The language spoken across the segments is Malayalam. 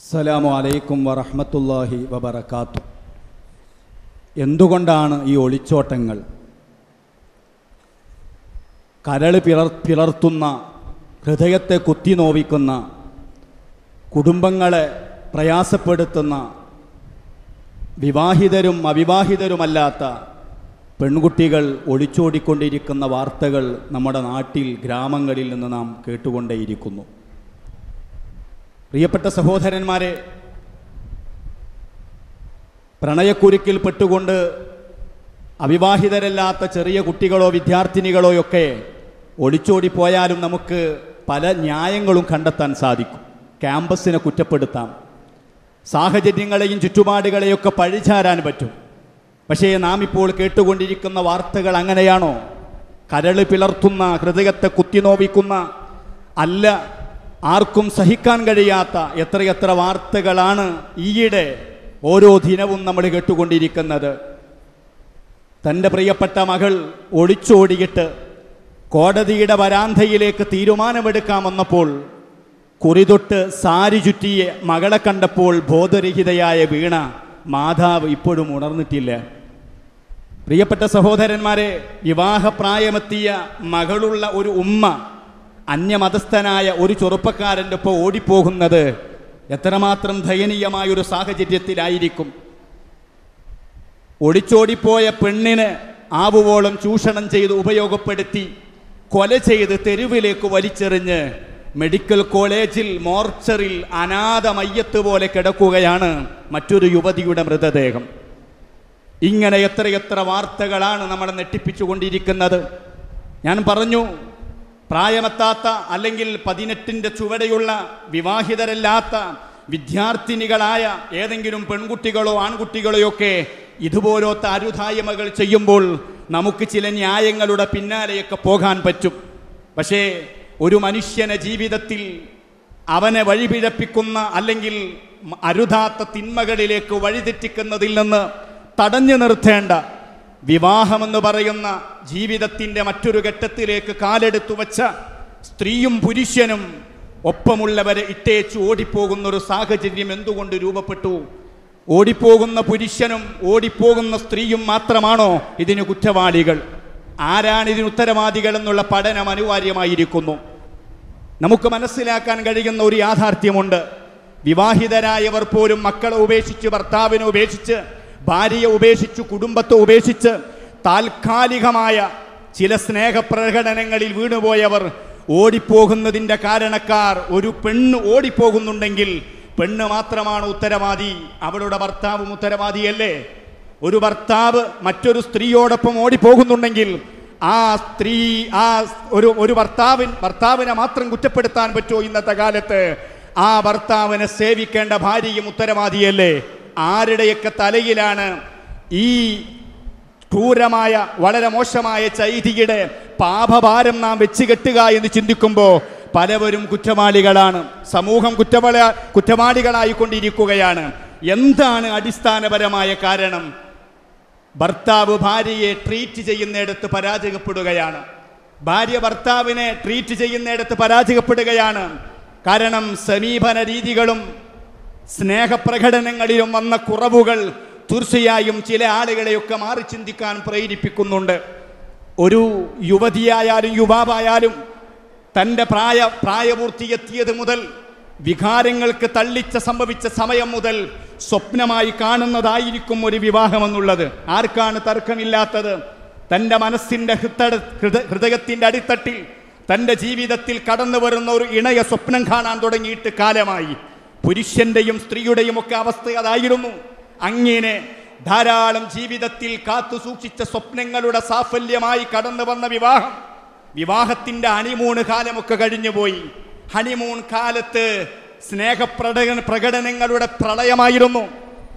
അസ്സലാമു അലൈക്കും വറഹ്മത്തുള്ളാഹി വബറകാത്തു. എന്തുകൊണ്ടാണ് ഈ ഒളിച്ചോട്ടങ്ങൾ? കരൾ പിളർ പിളർത്തുന്ന ഹൃദയത്തെ കുത്തി നോവിക്കുന്ന കുടുംബങ്ങളെ പ്രയാസപ്പെടുത്തുന്ന വിവാഹിതരും അവിവാഹിതരുമല്ലാത്ത പെൺകുട്ടികൾ ഒളിച്ചോടിക്കൊണ്ടിരിക്കുന്ന വാർത്തകൾ നമ്മുടെ നാട്ടിൽ ഗ്രാമങ്ങളിൽ നിന്ന് നാം കേട്ടുകൊണ്ടേയിരിക്കുന്നു. പ്രിയപ്പെട്ട സഹോദരന്മാരെ പ്രണയക്കുരുക്കിൽ പെട്ടുകൊണ്ട് അവിവാഹിതരല്ലാത്ത ചെറിയ കുട്ടികളോ വിദ്യാർത്ഥിനികളോ ഒക്കെ ഒളിച്ചോടിപ്പോയാലും നമുക്ക് പല ന്യായങ്ങളും കണ്ടെത്താൻ സാധിക്കും. ക്യാമ്പസിനെ കുറ്റപ്പെടുത്താം. സാഹചര്യങ്ങളെയും ചുറ്റുപാടുകളെയൊക്കെ പഴിചാരാൻ പറ്റും. പക്ഷേ നാം ഇപ്പോൾ കേട്ടുകൊണ്ടിരിക്കുന്ന വാർത്തകൾ അങ്ങനെയാണോ? കരൾ പിളർത്തുന്ന ഹൃദയത്തെ കുത്തിനോവിക്കുന്ന അല്ല ആർക്കും സഹിക്കാൻ കഴിയാത്ത എത്രയെത്ര വാർത്തകളാണ് ഈയിടെ ഓരോ ദിനവും നമ്മൾ കേട്ടുകൊണ്ടിരിക്കുന്നത്. തന്റെ പ്രിയപ്പെട്ട മകൾ ഒളിച്ചോടിയിട്ട് കോടതിയുടെ വരാന്തയിലേക്ക് തീരുമാനമെടുക്കാമെന്നപ്പോൾ കുറിതൊട്ട് സാരി ചുറ്റിയ മകളെ കണ്ടപ്പോൾ ബോധരഹിതയായ വീണ മാതാവ് ഇപ്പോഴും ഉണർന്നിട്ടില്ല. പ്രിയപ്പെട്ട സഹോദരന്മാരെ വിവാഹപ്രായമെത്തിയ മകളുള്ള ഒരു ഉമ്മ അന്യമതസ്ഥനായ ഒരു ചെറുപ്പക്കാരന്റെ ഒപ്പം ഓടിപ്പോകുന്നത് എത്രമാത്രം ദയനീയമായൊരു സാഹചര്യത്തിലായിരിക്കും. ഒളിച്ചോടിപ്പോയ പെണ്ണിന് ആവുവോളം ചൂഷണം ചെയ്ത് ഉപയോഗപ്പെടുത്തി കൊല ചെയ്ത് തെരുവിലേക്ക് വലിച്ചെറിഞ്ഞ് മെഡിക്കൽ കോളേജിൽ മോർച്ചറിൽ അനാഥ മയ്യത്ത് പോലെ കിടക്കുകയാണ് മറ്റൊരു യുവതിയുടെ മൃതദേഹം. ഇങ്ങനെ എത്രയെത്ര വാർത്തകളാണ് നമ്മളെ നെട്ടിപ്പിച്ചുകൊണ്ടിരിക്കുന്നത് ഞാൻ പറഞ്ഞു പ്രായമെത്താത്ത അല്ലെങ്കിൽ പതിനെട്ടിന്റെ ചുവടെയുള്ള വിവാഹിതരല്ലാത്ത വിദ്യാർത്ഥിനികളായ ഏതെങ്കിലും പെൺകുട്ടികളോ ആൺകുട്ടികളെയൊക്കെ ഇതുപോലത്തെ അരുതായ്മകൾ ചെയ്യുമ്പോൾ നമുക്ക് ചില ന്യായങ്ങളുടെ പിന്നാലെയൊക്കെ പോകാൻ പറ്റും. പക്ഷേ ഒരു മനുഷ്യനെ ജീവിതത്തിൽ അവനെ വഴിപിഴപ്പിക്കുന്ന അല്ലെങ്കിൽ അരുതാത്ത തിന്മകളിലേക്ക് വഴിതെറ്റിക്കുന്നതിൽ നിന്ന് തടഞ്ഞു നിർത്തേണ്ട വിവാഹമെന്ന് പറയുന്ന ജീവിതത്തിന്റെ മറ്റൊരു ഘട്ടത്തിലേക്ക് കാലെടുത്തു വച്ച സ്ത്രീയും പുരുഷനും ഒപ്പമുള്ളവരെ ഇട്ടേച്ച് ഓടിപ്പോകുന്ന ഒരു സാഹചര്യം എന്തുകൊണ്ട് രൂപപ്പെട്ടു? ഓടിപ്പോകുന്ന പുരുഷനും ഓടിപ്പോകുന്ന സ്ത്രീയും മാത്രമാണോ ഇതിന് കുറ്റവാളികൾ? ആരാണ് ഇതിന് ഉത്തരവാദികൾ എന്നുള്ള പഠനം അനിവാര്യമായിരിക്കുന്നു. നമുക്ക് മനസ്സിലാക്കാൻ കഴിയുന്ന ഒരു യാഥാർത്ഥ്യമുണ്ട്. വിവാഹിതരായവർ പോലും മക്കളെ ഉപേക്ഷിച്ച് ഭർത്താവിനെ ഉപേക്ഷിച്ച് ഭാര്യയെ ഉപേക്ഷിച്ചു കുടുംബത്തെ ഉപേക്ഷിച്ച് താൽക്കാലികമായ ചില സ്നേഹപ്രകടനങ്ങളിൽ വീണുപോയവർ ഓടിപ്പോകുന്നതിന്റെ കാരണക്കാർ ഒരു പെണ്ണ് ഓടിപ്പോകുന്നുണ്ടെങ്കിൽ പെണ്ണ് മാത്രമാണ് ഉത്തരവാദി. അവളുടെ ഭർത്താവും ഉത്തരവാദിയല്ലേ? ഒരു ഭർത്താവ് മറ്റൊരു സ്ത്രീയോടൊപ്പം ഓടിപ്പോകുന്നുണ്ടെങ്കിൽ ആ സ്ത്രീ ആ ഒരു ഒരു ഭർത്താവിൻ ഭർത്താവിനെ മാത്രം കുറ്റപ്പെടുത്താൻ പറ്റുമോ ഇന്നത്തെ കാലത്ത്? ആ ഭർത്താവിനെ സേവിക്കേണ്ട ഭാര്യയും ഉത്തരവാദിയല്ലേ? ആരുടെയൊക്കെ തലയിലാണ് ഈ ക്രൂരമായ വളരെ മോശമായ ചൈതിയുടെ പാപഭാരം നാം വെച്ച് കെട്ടുക എന്ന് ചിന്തിക്കുമ്പോൾ പലവരും കുറ്റവാളികളാണ്. സമൂഹം കുറ്റവാള കുറ്റവാളികളായിക്കൊണ്ടിരിക്കുകയാണ്. എന്താണ് അടിസ്ഥാനപരമായ കാരണം? ഭർത്താവ് ഭാര്യയെ ട്രീറ്റ് ചെയ്യുന്നിടത്ത് പരാജയപ്പെടുകയാണ്. ഭാര്യ ഭർത്താവിനെ ട്രീറ്റ് ചെയ്യുന്നിടത്ത് പരാജയപ്പെടുകയാണ്. കാരണം സമീപന രീതികളും സ്നേഹപ്രകടനങ്ങളിലും വന്ന കുറവുകൾ തീർച്ചയായും ചില ആളുകളെയൊക്കെ മാറി ചിന്തിക്കാൻ പ്രേരിപ്പിക്കുന്നുണ്ട്. ഒരു യുവതിയായാലും യുവാവായാലും തന്റെ പ്രായ പ്രായപൂർത്തി പ്രായപൂർത്തിയെത്തിയത് മുതൽ വികാരങ്ങൾക്ക് തള്ളിച്ച സംഭവിച്ച സമയം മുതൽ സ്വപ്നമായി കാണുന്നതായിരിക്കും ഒരു വിവാഹമെന്നുള്ളത്. ആർക്കാണ് തർക്കമില്ലാത്തത്? തന്റെ മനസ്സിന്റെ ഹൃദ ഹൃദയത്തിന്റെ അടിത്തട്ടിൽ തന്റെ ജീവിതത്തിൽ കടന്നു വരുന്ന ഒരു ഇണയ സ്വപ്നം കാണാൻ തുടങ്ങിയിട്ട് കാലമായി. പുരുഷന്റെയും സ്ത്രീയുടെയും ഒക്കെ അവസ്ഥ അതായിരുന്നു. അങ്ങനെ ധാരാളം ജീവിതത്തിൽ കാത്തു സൂക്ഷിച്ച സ്വപ്നങ്ങളുടെ സാഫല്യമായി കടന്നു വന്ന വിവാഹം. വിവാഹത്തിന്റെ ഹണിമൂൺ കാലമൊക്കെ കഴിഞ്ഞുപോയി ഹണിമൂൺ കാലത്ത് സ്നേഹപ്രട പ്രകടനങ്ങളുടെ പ്രളയമായിരുന്നു.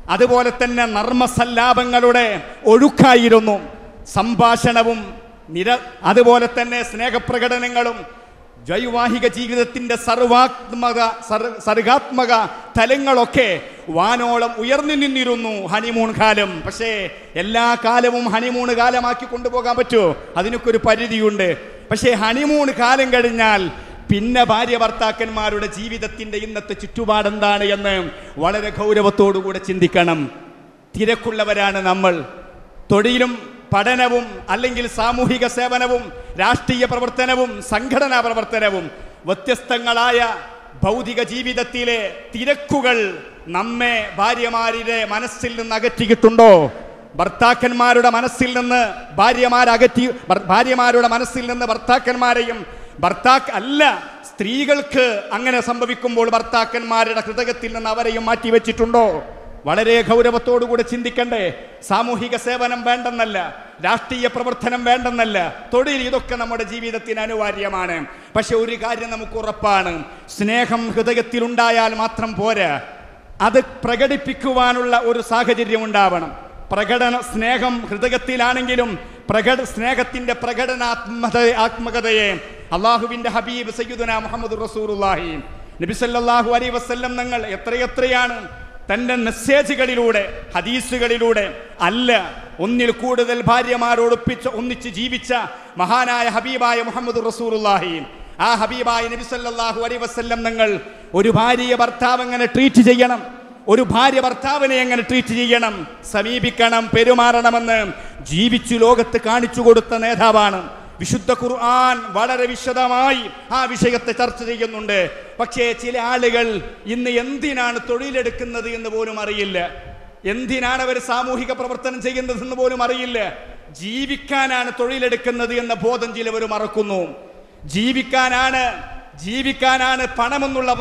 അതുപോലെ തന്നെ നർമ്മസല്ലാപങ്ങളുടെ ഒഴുക്കായിരുന്നു. സംഭാഷണവും നിര അതുപോലെ തന്നെ സ്നേഹപ്രകടനങ്ങളും വൈവാഹിക ജീവിതത്തിന്റെ സർവാത്മക സർ- സർഗാത്മക തലങ്ങളൊക്കെ വാനോളം ഉയർന്നു നിന്നിരുന്നു ഹണിമൂൺ കാലം. പക്ഷേ എല്ലാ കാലവും ഹണിമൂൺ കാലമാക്കി കൊണ്ടുപോകാൻ പറ്റുമോ അതിനൊക്കെ ഒരു പരിധിയുണ്ട്. പക്ഷേ ഹണിമൂൺ കാലം കഴിഞ്ഞാൽ പിന്നെ ഭാര്യ ഭർത്താക്കന്മാരുടെ ജീവിതത്തിന്റെ ഇന്നത്തെ ചുറ്റുപാടെന്താണ് എന്ന് വളരെ ഗൗരവത്തോടുകൂടെ ചിന്തിക്കണം. തിരക്കുള്ളവരാണ് നമ്മൾ. തൊഴിലും പഠനവും അല്ലെങ്കിൽ സാമൂഹിക സേവനവും രാഷ്ട്രീയ പ്രവർത്തനവും സംഘടനാ പ്രവർത്തനവും വ്യത്യസ്തങ്ങളായ ഭൗതിക ജീവിതത്തിലെ തിരക്കുകൾ നമ്മെ ഭാര്യമാരുടെ മനസ്സിൽ നിന്ന് അകറ്റിയിട്ടുണ്ടോ ഭർത്താക്കന്മാരുടെ മനസ്സിൽ നിന്ന് ഭാര്യമാരകറ്റി ഭാര്യമാരുടെ മനസ്സിൽ നിന്ന് ഭർത്താക്കന്മാരെയും ഭർത്താക്ക് അല്ല സ്ത്രീകൾക്ക് അങ്ങനെ സംഭവിക്കുമ്പോൾ ഭർത്താക്കന്മാരുടെ ഹൃദയത്തിൽ നിന്ന് അവരെയും മാറ്റിവെച്ചിട്ടുണ്ടോ? വളരെ ഗൗരവത്തോടുകൂടെ ചിന്തിക്കണ്ടേ. സാമൂഹിക സേവനം വേണ്ടെന്നല്ല രാഷ്ട്രീയ പ്രവർത്തനം വേണ്ടെന്നല്ല. തൊഴിൽ ഇതൊക്കെ നമ്മുടെ ജീവിതത്തിന് അനിവാര്യമാണ്. പക്ഷെ ഒരു കാര്യം നമുക്ക് ഉറപ്പാണ്. സ്നേഹം ഹൃദയത്തിലുണ്ടായാൽ മാത്രം പോരാ. അത് പ്രകടിപ്പിക്കുവാനുള്ള ഒരു സാഹചര്യം ഉണ്ടാവണം. പ്രകടന സ്നേഹം ഹൃദയത്തിലാണെങ്കിലും പ്രകട സ്നേഹത്തിന്റെ പ്രകടനാത്മത ആത്മകതയെ അള്ളാഹുവിന്റെ ഹബീബ് സയ്യുദന മുഹമ്മദ് റസൂറുല്ലാഹി നബി അലൈ വസല്ലം നിങ്ങൾ എത്രയെത്രയാണ് തന്റെ മെസ്സേജുകളിലൂടെ ഹദീസുകളിലൂടെ അല്ല ഒന്നിൽ കൂടുതൽ ഭാര്യമാരോടൊപ്പിച്ച് ഒന്നിച്ച് ജീവിച്ച മഹാനായ ഹബീബായ മുഹമ്മദ് റസൂറുല്ലാഹി ആ ഹബീബായ നബിസല്ലാഹു വസ്ല്ലം വസല്ലം നിങ്ങൾ ഒരു ഭാര്യയെ ഭർത്താവ് എങ്ങനെ ട്രീറ്റ് ചെയ്യണം? ഒരു ഭാര്യ ഭർത്താവിനെ എങ്ങനെ ട്രീറ്റ് ചെയ്യണം? സമീപിക്കണം പെരുമാറണമെന്ന് ജീവിച്ചു ലോകത്ത് കാണിച്ചു കൊടുത്ത നേതാവാണ് വിശുദ്ധ ഖുർആൻ വളരെ വിശദമായി ആ വിഷയത്തെ ചർച്ച ചെയ്യുന്നുണ്ട്. പക്ഷേ ചില ആളുകൾ ഇന്ന് എന്തിനാണ് തൊഴിലെടുക്കുന്നത് എന്ന് പോലും അറിയില്ല. എന്തിനാണ് അവർ സാമൂഹിക പ്രവർത്തനം ചെയ്യുന്നതെന്ന് പോലും അറിയില്ല. ജീവിക്കാനാണ് തൊഴിലെടുക്കുന്നത് എന്ന ബോധം ചിലവർ മറക്കുന്നു. ജീവിക്കാനാണ് ജീവിക്കാനാണ് പണമെന്നുള്ള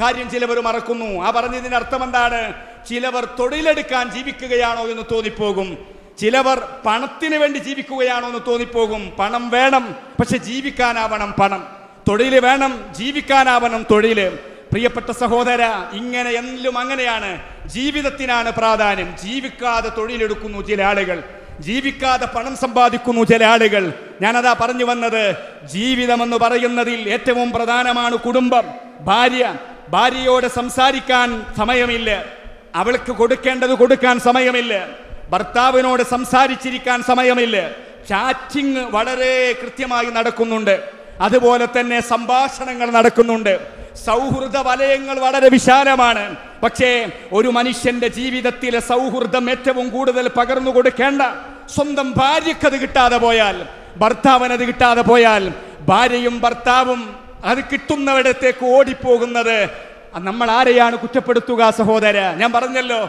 കാര്യം ചിലവർ മറക്കുന്നു. ആ പറഞ്ഞതിന്റെ അർത്ഥം എന്താണ്? ചിലവർ തൊഴിലെടുക്കാൻ ജീവിക്കുകയാണോ എന്ന് തോന്നിപ്പോകും. ചിലവർ പണത്തിന് വേണ്ടി ജീവിക്കുകയാണോ എന്ന് തോന്നിപ്പോകും. പണം വേണം പക്ഷെ ജീവിക്കാനാവണം പണം. തൊഴിൽ വേണം ജീവിക്കാനാവണം തൊഴിൽ. പ്രിയപ്പെട്ട സഹോദര ഇങ്ങനെ എല്ലാം അങ്ങനെയാണ്. ജീവിതത്തിനാണ് പ്രാധാന്യം. ജീവിക്കാതെ തൊഴിലെടുക്കുന്നു ചില ആളുകൾ. ജീവിക്കാതെ പണം സമ്പാദിക്കുന്നു ചില ആളുകൾ. ഞാനതാ പറഞ്ഞു വന്നത്. ജീവിതമെന്ന് പറയുന്നതിൽ ഏറ്റവും പ്രധാനമാണ് കുടുംബം. ഭാര്യ ഭാര്യയോട് സംസാരിക്കാൻ സമയമില്ല. അവൾക്ക് കൊടുക്കേണ്ടത് കൊടുക്കാൻ സമയമില്ല. ഭർത്താവിനോട് സംസാരിച്ചിരിക്കാൻ സമയമില്ല. ചാറ്റിംഗ് വളരെ കൃത്യമായി നടക്കുന്നുണ്ട്. അതുപോലെ തന്നെ സംഭാഷണങ്ങൾ നടക്കുന്നുണ്ട്. സൗഹൃദ വലയങ്ങൾ വളരെ വിശാലമാണ്. പക്ഷേ ഒരു മനുഷ്യന്റെ ജീവിതത്തിലെ സൗഹൃദം ഏറ്റവും കൂടുതൽ പകർന്നു കൊടുക്കേണ്ട സ്വന്തം ഭാര്യക്കത് കിട്ടാതെ പോയാൽ ഭർത്താവിനത് കിട്ടാതെ പോയാൽ ഭാര്യയും ഭർത്താവും അത് കിട്ടുന്നവിടത്തേക്ക് ഓടിപ്പോകുന്നത് നമ്മൾ ആരെയാണ് കുറ്റപ്പെടുത്തുക സഹോദര? ഞാൻ പറഞ്ഞല്ലോ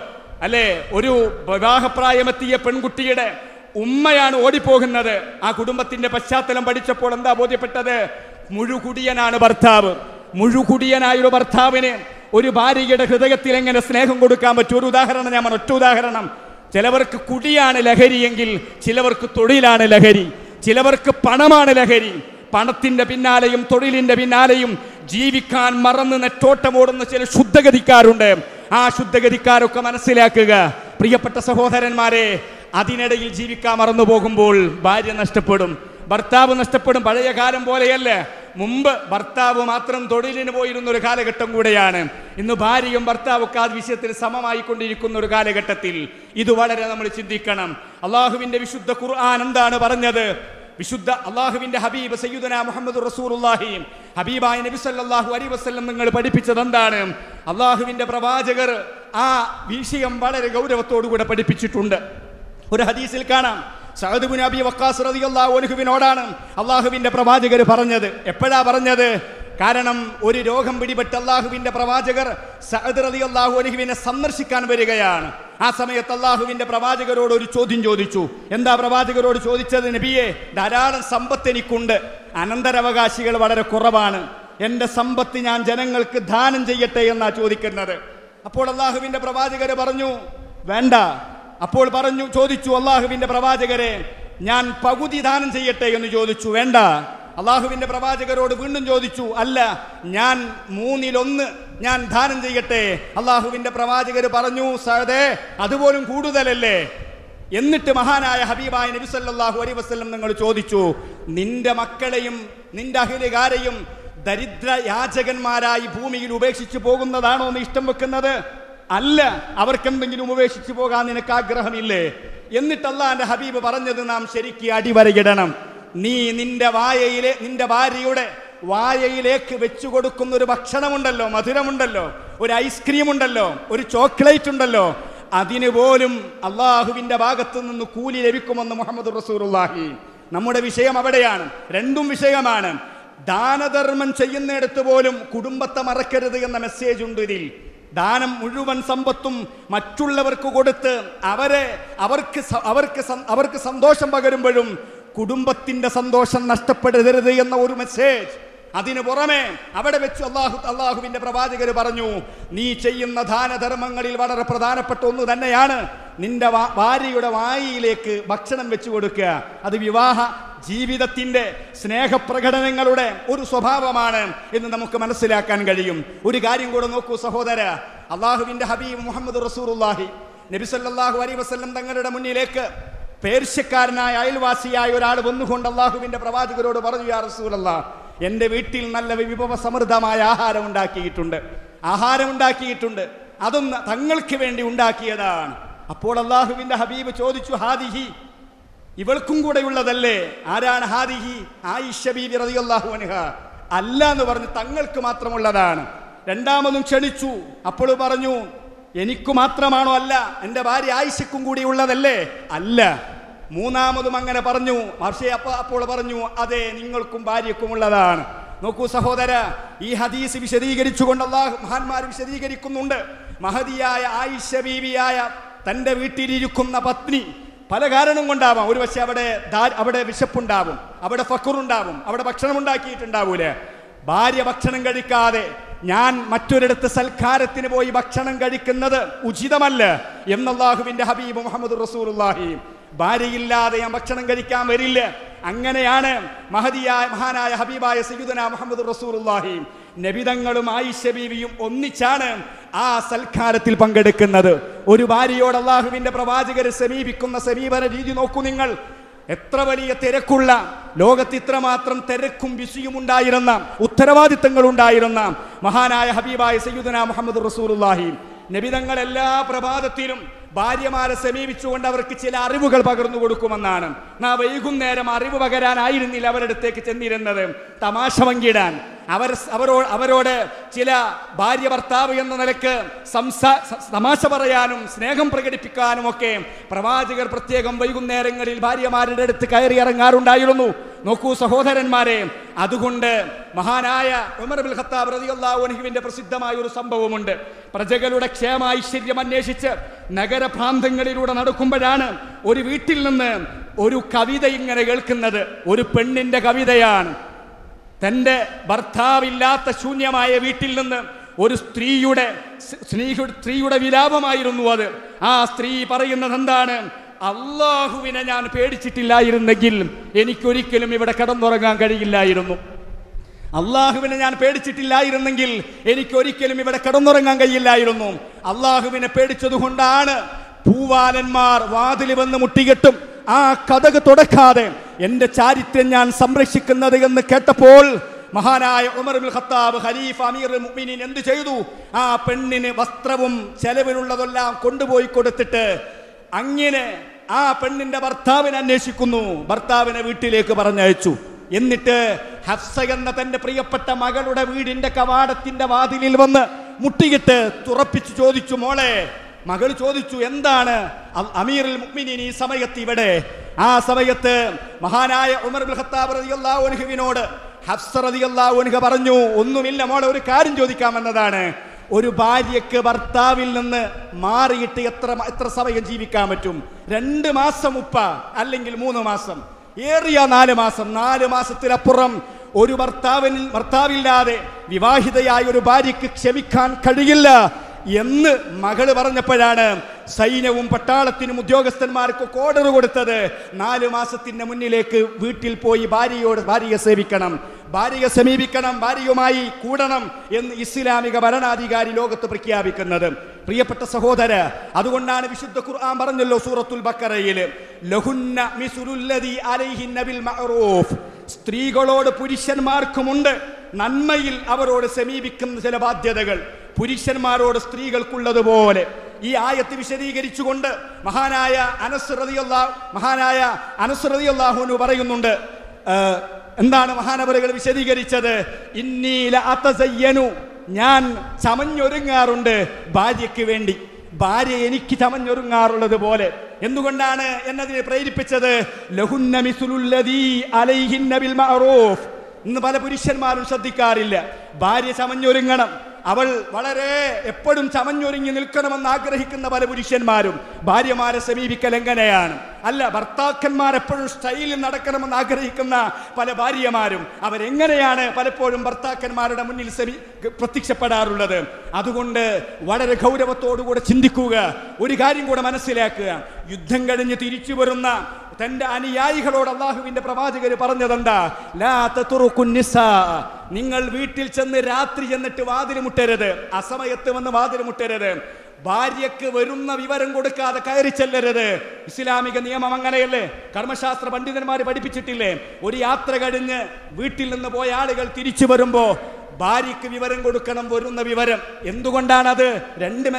അല്ലേ? ഒരു വിവാഹപ്രായമെത്തിയ പെൺകുട്ടിയുടെ ഉമ്മയാണ് ഓടിപ്പോകുന്നത്. ആ കുടുംബത്തിന്റെ പശ്ചാത്തലം പഠിച്ചപ്പോൾ എന്താ ബോധ്യപ്പെട്ടത്? മുഴുകുടിയനാണ് ഭർത്താവ്. മുഴുകുടിയനായ ഒരു ഭർത്താവിന് ഒരു ഭാര്യയുടെ ഹൃദയത്തിൽ എങ്ങനെ സ്നേഹം കൊടുക്കാൻ പറ്റും? ഒരു ഉദാഹരണം ഞാൻ. ഒറ്റ ഉദാഹരണം. ചിലവർക്ക് കുടിയാണ് ലഹരിയെങ്കിൽ ചിലവർക്ക് തൊഴിലാണ് ലഹരി. ചിലവർക്ക് പണമാണ് ലഹരി. പണത്തിന്റെ പിന്നാലെയും തൊഴിലിന്റെ പിന്നാലെയും ജീവിക്കാൻ മറന്ന് നെറ്റോട്ടമോടുന്ന ചില ശുദ്ധഗതിക്കാരുണ്ട്. ആ ശുദ്ധഗതിക്കാരൊക്കെ മനസ്സിലാക്കുക. പ്രിയപ്പെട്ട സഹോദരന്മാരെ അതിനിടയിൽ ജീവിക്കാൻ മറന്നു പോകുമ്പോൾ ഭാര്യ നഷ്ടപ്പെടും. ഭർത്താവ് നഷ്ടപ്പെടും. പഴയ കാലം പോലെയല്ല. മുമ്പ് ഭർത്താവ് മാത്രം തൊഴിലിന് പോയിരുന്ന ഒരു കാലഘട്ടം കൂടെയാണ്. ഇന്ന് ഭാര്യയും ഭർത്താവും ഒക്കെ ആ വിഷയത്തിൽ സമമായി കൊണ്ടിരിക്കുന്ന ഒരു കാലഘട്ടത്തിൽ. ഇത് വളരെ നമ്മൾ ചിന്തിക്കണം. അള്ളാഹുവിന്റെ വിശുദ്ധ ഖുർആൻ എന്താണ് പറഞ്ഞത്? വിശുദ്ധ അള്ളാഹുവിന്റെ ഹബീബ് സയ്യുദന മുഹമ്മദ് റസൂലുള്ളാഹി. ഹബീബായ നബി സല്ലാഹു അലി വസല്ലം നിങ്ങൾ പഠിപ്പിച്ചത് എന്താണ്? അള്ളാഹുവിന്റെ പ്രവാചകർ ആ വിഷയം വളരെ ഗൗരവത്തോടുകൂടെ പഠിപ്പിച്ചിട്ടുണ്ട്. ഒരു ഹദീസിൽ കാണാം. സഅദ് ബിൻ അബി വക്കാസ് റളിയല്ലാഹു അൻഹുവിനോടാണ് അള്ളാഹുവിന്റെ പ്രവാചകർ പറഞ്ഞത്. എപ്പോഴാ പറഞ്ഞത്? കാരണം ഒരു രോഗം പിടിപെട്ട് അള്ളാഹുവിന്റെ പ്രവാചകർ സഅദ് റളിയല്ലാഹു അലഹുവിനെ സന്ദർശിക്കാൻ വരികയാണ്. ആ സമയത്ത് അള്ളാഹുവിന്റെ പ്രവാചകരോട് ഒരു ചോദ്യം ചോദിച്ചു. എന്താ പ്രവാചകരോട് ചോദിച്ചത് നബിയെ? ധാരാളം സമ്പത്ത് എനിക്കുണ്ട്. അനന്തരാവകാശികൾ വളരെ കുറവാണ്. എന്റെ സമ്പത്ത് ഞാൻ ജനങ്ങൾക്ക് ദാനം ചെയ്യട്ടെ എന്നാ ചോദിക്കുന്നത്. അപ്പോൾ അള്ളാഹുവിന്റെ പ്രവാചകര് പറഞ്ഞു വേണ്ട. അപ്പോൾ പറഞ്ഞു ചോദിച്ചു അള്ളാഹുവിന്റെ പ്രവാചകരെ ഞാൻ പകുതി ദാനം ചെയ്യട്ടെ എന്ന് ചോദിച്ചു. വേണ്ട. അള്ളാഹുവിന്റെ പ്രവാചകരോട് വീണ്ടും ചോദിച്ചു അല്ല ഞാൻ മൂന്നിലൊന്ന് ഞാൻ ദാനം ചെയ്യട്ടെ? അള്ളാഹുവിന്റെ പ്രവാചകർ പറഞ്ഞു സഹദേ അതുപോലും കൂടുതലല്ലേ? എന്നിട്ട് മഹാനായ ഹബീബായ നബിസല്ലാഹു സല്ലല്ലാഹു വസ്ലം നിങ്ങൾ ചോദിച്ചു നിന്റെ മക്കളെയും നിന്റെ അഹിലുകാരെയും ദരിദ്ര യാചകന്മാരായി ഭൂമിയിൽ ഉപേക്ഷിച്ചു പോകുന്നതാണോ എന്ന് ഇഷ്ടം വെക്കുന്നത്? അല്ല അവർക്കെന്തെങ്കിലും ഉപേക്ഷിച്ചു പോകാൻ നിനക്ക് ആഗ്രഹമില്ലേ? എന്നിട്ടല്ല എന്റെ ഹബീബ് പറഞ്ഞത് നാം ശരിക്ക് അടിവരയിടണം. നീ നിന്റെ വായയിലെ നിന്റെ ഭാര്യയുടെ വായയിലേക്ക് വെച്ചു കൊടുക്കുന്ന ഒരു ഭക്ഷണമുണ്ടല്ലോ മധുരമുണ്ടല്ലോ ഒരു ഐസ്ക്രീം ഉണ്ടല്ലോ ഒരു ചോക്ലേറ്റ് ഉണ്ടല്ലോ അതിന് പോലും അള്ളാഹുവിന്റെ ഭാഗത്തു നിന്ന് കൂലി ലഭിക്കുമെന്ന് മുഹമ്മദ് റസൂറുല്ലാഹി നമ്മുടെ വിഷയം അവിടെയാണ് രണ്ടും വിഷയമാണ്. ദാനധർമ്മം ചെയ്യുന്നിടത്ത് പോലും കുടുംബത്തെ മറക്കരുത് എന്ന മെസ്സേജ് ഉണ്ട് ഇതിൽ. ദാനം മുഴുവൻ സമ്പത്തും മറ്റുള്ളവർക്ക് കൊടുത്ത് അവരെ അവർക്ക് അവർക്ക് അവർക്ക് സന്തോഷം പകരുമ്പോഴും കുടുംബത്തിന്റെ സന്തോഷം നഷ്ടപ്പെടരുത് എന്ന ഒരു മെസ്സേജ് അതിനു പുറമെ അവിടെ വെച്ച് അള്ളാഹു അള്ളാഹുവിന്റെ പ്രവാചകർ പറഞ്ഞു നീ ചെയ്യുന്ന ദാനധർമ്മങ്ങളിൽ വളരെ പ്രധാനപ്പെട്ട ഒന്ന് തന്നെയാണ്. നിന്റെ ഭാര്യയുടെ വായിലേക്ക് ഭക്ഷണം വെച്ചു കൊടുക്കുക. അത് വിവാഹ ജീവിതത്തിന്റെ സ്നേഹപ്രകടനങ്ങളുടെ ഒരു സ്വഭാവമാണ് എന്ന് നമുക്ക് മനസ്സിലാക്കാൻ കഴിയും. ഒരു കാര്യം കൂടെ നോക്കൂ സഹോദര. അള്ളാഹുവിന്റെ ഹബീബ് മുഹമ്മദ് റസൂറുല്ലാഹി നബി സല്ലല്ലാഹു അലൈഹി വസല്ലം തങ്ങളുടെ മുന്നിലേക്ക് പേർഷ്യക്കാരനായ അയൽവാസിയായ ഒരാൾ വന്നുകൊണ്ട് അള്ളാഹുവിന്റെ പ്രവാചകരോട് പറഞ്ഞു യാ റസൂലല്ല എന്റെ വീട്ടിൽ നല്ല വിഭവ സമൃദ്ധമായ ആഹാരം ഉണ്ടാക്കിയിട്ടുണ്ട്. ആഹാരം ഉണ്ടാക്കിയിട്ടുണ്ട്. അതും തങ്ങൾക്ക് വേണ്ടി ഉണ്ടാക്കിയതാണ്. അപ്പോൾ അള്ളാഹുവിന്റെ ഹബീബ് ചോദിച്ചു ഹാദിഹി ഇവൾക്കും കൂടെ ഉള്ളതല്ലേ ആരാണ് ഹാദിഹി? ആയിഷ ബീബി റളിയല്ലാഹു അൻഹ. അല്ല എന്ന് പറഞ്ഞ് തങ്ങൾക്ക് മാത്രമുള്ളതാണ്. രണ്ടാമതും ക്ഷണിച്ചു. അപ്പോൾ പറഞ്ഞു എനിക്ക് മാത്രമാണോ അല്ല എന്റെ ഭാര്യ ആയിഷക്കും കൂടി ഉള്ളതല്ലേ? അല്ല. മൂന്നാമതും അങ്ങനെ പറഞ്ഞു. മഹർഷി അപ്പ അപ്പോൾ പറഞ്ഞു അതെ നിങ്ങൾക്കും ഭാര്യക്കും ഉള്ളതാണ്. നോക്കൂ സഹോദര ഈ ഹദീസ് വിശദീകരിച്ചുകൊണ്ട് അള്ളാഹു മഹാന്മാർ വിശദീകരിക്കുന്നുണ്ട്. മഹതിയായ ആയിഷ ബീവിയായ തന്റെ വീട്ടിലിരിക്കുന്ന പത്നി പല കാരണം കൊണ്ടാവാം. ഒരു പക്ഷെ അവിടെ അവിടെ വിശപ്പുണ്ടാവും അവിടെ ഫക്കുറുണ്ടാവും അവിടെ ഭക്ഷണം ഉണ്ടാക്കിയിട്ടുണ്ടാവൂലേ ഭാര്യ ഭക്ഷണം കഴിക്കാതെ ഞാൻ മറ്റൊരിടത്ത് സൽക്കാരത്തിന് പോയി ഭക്ഷണം കഴിക്കുന്നത് ഉചിതമല്ല എന്നല്ലാഹുവിന്റെ ഹബീബ് മുഹമ്മദ് റസൂലുള്ളാഹി. ഭാര്യയില്ലാതെ ഞാൻ ഭക്ഷണം കഴിക്കാൻ വരില്ല. അങ്ങനെയാണ് മഹതിയായ മഹാനായ ഹബീബായ സയ്യുദന മുഹമ്മദ് റസൂലുള്ളാഹി. നബിതങ്ങളും ആയിഷ ബീവിയും ഒന്നിച്ചാണ് ആ സൽക്കാരത്തിൽ പങ്കെടുക്കുന്നത്. ഒരു ഭാര്യയോട് അള്ളാഹുവിന്റെ പ്രവാചകർ സമീപിക്കുന്ന സമീപന രീതി നോക്കൂ നിങ്ങൾ. എത്ര വലിയ തിരക്കുള്ള ലോകത്ത് ഇത്രമാത്രം തിരക്കും വിസിയും ഉണ്ടായിരുന്ന ഉത്തരവാദിത്തങ്ങൾ ഉണ്ടായിരുന്ന മഹാനായ ഹബീബായ സയ്യുദന മുഹമ്മദ് റസൂലുള്ളാഹി. നബിതങ്ങൾ എല്ലാ പ്രഭാതത്തിലും ഭാര്യമാരെ സമീപിച്ചുകൊണ്ട് അവർക്ക് ചില അറിവുകൾ പകർന്നു കൊടുക്കുമെന്നാണ്. നാ വൈകുന്നേരം അറിവ് പകരാനായിരുന്നില്ല അവരുടെ അടുത്തേക്ക് ചെന്നിരുന്നത്. തമാശ പങ്കിടാൻ. അവർ അവരോ അവരോട് ചില ഭാര്യ ഭർത്താവ് എന്ന നിലയ്ക്ക് സംസാ തമാശ പറയാനും സ്നേഹം പ്രകടിപ്പിക്കാനും ഒക്കെ പ്രവാചകർ പ്രത്യേകം വൈകുന്നേരങ്ങളിൽ ഭാര്യമാരുടെ അടുത്ത് കയറി ഇറങ്ങാറുണ്ടായിരുന്നു. നോക്കൂ സഹോദരന്മാരെ അതുകൊണ്ട് മഹാനായ ഉമർ ബിൽ ഖത്താബ് റളിയല്ലാഹു അൻഹുവിന്റെ പ്രസിദ്ധമായ ഒരു സംഭവമുണ്ട്. പ്രജകളുടെ ക്ഷേമ ഐശ്വര്യം അന്വേഷിച്ച് നഗരഭ്രാന്തങ്ങളിലൂടെ നടക്കുമ്പോഴാണ് ഒരു വീട്ടിൽ നിന്ന് ഒരു കവിത ഇങ്ങനെ കേൾക്കുന്നത്. ഒരു പെണ്ണിന്റെ കവിതയാണ്. തന്റെ ഭർത്താവില്ലാത്ത ശൂന്യമായ വീട്ടിൽ നിന്ന് ഒരു സ്ത്രീയുടെ സ്നേഹ സ്ത്രീയുടെ വിലാപമായിരുന്നു അത്. ആ സ്ത്രീ പറയുന്നത് എന്താണ് അള്ളാഹുവിനെ ഞാൻ പേടിച്ചിട്ടില്ലായിരുന്നെങ്കിൽ എനിക്കൊരിക്കലും ഇവിടെ കടന്നുറങ്ങാൻ കഴിയില്ലായിരുന്നു. അള്ളാഹുവിനെ ഞാൻ പേടിച്ചിട്ടില്ലായിരുന്നെങ്കിൽ എനിക്കൊരിക്കലും ഇവിടെ കടന്നുറങ്ങാൻ കഴിയില്ലായിരുന്നു. അള്ളാഹുവിനെ പേടിച്ചതുകൊണ്ടാണ് പൂവാലന്മാർ വാതിൽ വന്ന് മുട്ടികെട്ടും ആ കഥക് തുടക്കാതെ എന്റെ ചാരിത്രം ഞാൻ സംരക്ഷിക്കുന്നത് എന്ന് കേട്ടപ്പോൾ മഹാനായ ഉമർ ബിൻ ഖത്താബ് ഖലീഫ അമീർ മുഅ്മിനീൻ എന്ത് ചെയ്തു? ആ പെണ്ണിന് വസ്ത്രവും ചെലവിനുള്ളതെല്ലാം കൊണ്ടുപോയി കൊടുത്തിട്ട് അങ്ങനെ ആ പെണ്ണിന്റെ ഭർത്താവിനെ അന്വേഷിക്കുന്നു. ഭർത്താവിനെ വീട്ടിലേക്ക് പറഞ്ഞയച്ചു. എന്നിട്ട് ഹഫ്സ എന്ന തന്റെ പ്രിയപ്പെട്ട മകളുടെ വീടിന്റെ കവാടത്തിന്റെ വാതിലിൽ വന്ന് മുട്ടിയിട്ട് തുറപ്പിച്ചു ചോദിച്ചു മോളെ മകൾ ചോദിച്ചു എന്താണ്? അമീറിൽ മുക്മിനി ഈ സമയത്ത് ഇവിടെ ആ സമയത്ത് മഹാനായ ഉമർ ഖത്താബ് അൻഹുവിനോട് ഹഫ്സ റളിയല്ലാഹു അൻഹ പറഞ്ഞു ഒന്നുമില്ല മോളെ ഒരു കാര്യം ചോദിക്കാമെന്നതാണ്. ഒരു ഭാര്യക്ക് ഭർത്താവിൽ നിന്ന് മാറിയിട്ട് എത്ര എത്ര സമയം ജീവിക്കാൻ പറ്റും? രണ്ട് മാസം ഉപ്പ അല്ലെങ്കിൽ മൂന്ന് മാസം? ഏറിയ നാല് മാസം? നാല് മാസത്തിലപ്പുറം ഒരു ഭർത്താവിന് ഭർത്താവില്ലാതെ വിവാഹിതയായ ഒരു ഭാര്യക്ക് ക്ഷമിക്കാൻ കഴിയില്ല എന്ന് മകൾ പറഞ്ഞപ്പോഴാണ് സൈന്യവും പട്ടാളത്തിനും ഉദ്യോഗസ്ഥന്മാർക്കും ഓർഡർ കൊടുത്തത് നാല് മാസത്തിന്റെ മുന്നിലേക്ക് വീട്ടിൽ പോയി ഭാര്യയോട് ഭാര്യയെ സേവിക്കണം. ഭാര്യയെ സമീപിക്കണം ഭാര്യയുമായി കൂടണം എന്ന് ഇസ്ലാമിക ഭരണാധികാരി ലോകത്ത് പ്രഖ്യാപിക്കുന്നത്. പ്രിയപ്പെട്ട സഹോദര അതുകൊണ്ടാണ് വിശുദ്ധ ഖുർആൻ പറഞ്ഞല്ലോ സൂറത്തുൽ ബക്കറയിൽ ലഹുന്ന മഅറൂഫ്. സ്ത്രീകളോട് പുരുഷന്മാർക്കുമുണ്ട് നന്മയിൽ അവരോട് സമീപിക്കുന്ന ചില ബാധ്യതകൾ. പുരുഷന്മാരോട് സ്ത്രീകൾക്കുള്ളതുപോലെ. ഈ ആയത്ത് വിശദീകരിച്ചുകൊണ്ട് മഹാനായ അനസ് റളിയല്ലാഹു മഹാനായ അനസ് റളിയല്ലാഹു അൻഹു പറയുന്നുണ്ട് എന്താണ് മഹാനവറുകൾ വിശദീകരിച്ചത്? ഇന്നീല അത്തസയ്യനു ഞാൻ ചമഞ്ഞൊരുങ്ങാറുണ്ട് ഭാര്യയ്ക്ക് വേണ്ടി. ഭാര്യ എനിക്ക് ചമഞ്ഞൊരുങ്ങാറുള്ളത് പോലെ എന്തുകൊണ്ടാണ് എന്നതിനെ പ്രേരിപ്പിച്ചത്? ഇന്ന് പല പുരുഷന്മാരും ശ്രദ്ധിക്കാറില്ല. ഭാര്യ ചമഞ്ഞൊരുങ്ങണം. അവൾ വളരെ എപ്പോഴും ചമഞ്ഞൊരുങ്ങി നിൽക്കണമെന്ന് ആഗ്രഹിക്കുന്ന പല പുരുഷന്മാരും ഭാര്യമാരെ സമീപിക്കൽ എങ്ങനെയാണ്? അല്ല ഭർത്താക്കന്മാർ എപ്പോഴും സ്റ്റൈലിൽ നടക്കണമെന്ന് ആഗ്രഹിക്കുന്ന പല ഭാര്യമാരും അവരെങ്ങനെയാണ് പലപ്പോഴും ഭർത്താക്കന്മാരുടെ മുന്നിൽ സമീ പ്രത്യക്ഷപ്പെടാറുള്ളത്? അതുകൊണ്ട് വളരെ ഗൗരവത്തോടുകൂടെ ചിന്തിക്കുക ഒരു കാര്യം കൂടെ മനസ്സിലാക്കുക. യുദ്ധം കഴിഞ്ഞ് തിരിച്ചു വരുന്ന തന്റെ അനുയായികളോട് അള്ളാഹുവിന്റെ പ്രവാചകർ പറഞ്ഞതെന്താ? നിങ്ങൾ വീട്ടിൽ ചെന്ന് രാത്രി ചെന്നിട്ട് വാതിൽ മുട്ടരുത്. അസമയത്ത് വന്ന് വാതിൽ മുട്ടരുത്. ഭാര്യയ്ക്ക് വരുന്ന വിവരം കൊടുക്കാതെ കയറി ചെല്ലരുത്. ഇസ്ലാമിക നിയമം അങ്ങനെയല്ലേ? കർമ്മശാസ്ത്ര പണ്ഡിതന്മാർ പഠിപ്പിച്ചിട്ടില്ലേ? ഒരു യാത്ര കഴിഞ്ഞ് വീട്ടിൽ നിന്ന് പോയ ആളുകൾ തിരിച്ചു വരുമ്പോ ഭാര്യയ്ക്ക് വിവരം കൊടുക്കണം വരുന്ന വിവരം. എന്തുകൊണ്ടാണത്? രണ്ട്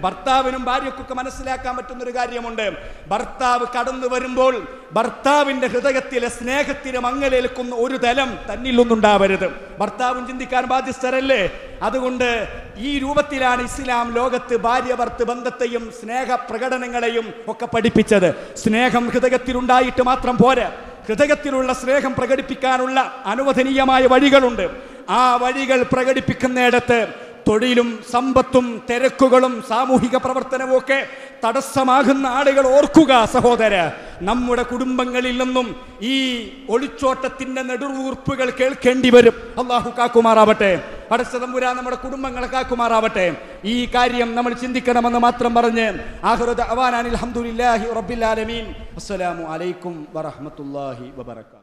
ഭർത്താവിനും ഭാര്യക്കൊക്കെ മനസ്സിലാക്കാൻ പറ്റുന്ന ഒരു കാര്യമുണ്ട്. ഭർത്താവ് കടന്നു വരുമ്പോൾ ഭർത്താവിന്റെ ഹൃദയത്തിലെ സ്നേഹത്തിന് മങ്ങലേൽക്കുന്ന ഒരു തലം തന്നിലൊന്നുണ്ടാവരുത്. ഭർത്താവും ചിന്തിക്കാൻ ബാധ്യസ്ഥരല്ലേ? അതുകൊണ്ട് ഈ രൂപത്തിലാണ് ഇസ്ലാം ലോകത്ത് ഭാര്യ ഭർത്ത് ബന്ധത്തെയും സ്നേഹ പ്രകടനങ്ങളെയും ഒക്കെ പഠിപ്പിച്ചത്. സ്നേഹം ഹൃദയത്തിലുണ്ടായിട്ട് മാത്രം പോരാ. ഹൃദയത്തിലുള്ള സ്നേഹം പ്രകടിപ്പിക്കാനുള്ള അനുവദനീയമായ വഴികളുണ്ട്. ആ വഴികൾ പ്രകടിപ്പിക്കുന്നിടത്ത് തൊഴിലും സമ്പത്തും തിരക്കുകളും സാമൂഹിക പ്രവർത്തനവും ഒക്കെ തടസ്സമാകുന്ന ആളുകൾ ഓർക്കുക സഹോദര. നമ്മുടെ കുടുംബങ്ങളിൽ നിന്നും ഈ ഒളിച്ചോട്ടത്തിന്റെ നെടുവൂർപ്പുകൾ കേൾക്കേണ്ടി വരും. അള്ളാഹു കാക്കുമാറാവട്ടെ. പടച്ചതമ്പുരാ നമ്മുടെ കുടുംബങ്ങളെ കാക്കുമാറാവട്ടെ. ഈ കാര്യം നമ്മൾ ചിന്തിക്കണമെന്ന് മാത്രം പറഞ്ഞ് അഹ്റദ് അവാനാനിൽ അലഹമുല്ലാഹി റബ്ബിൽ ആലമീൻ. അസ്സലാമു അലൈക്കും വറഹ്മത്തുള്ളാഹി വബറകാതുഹു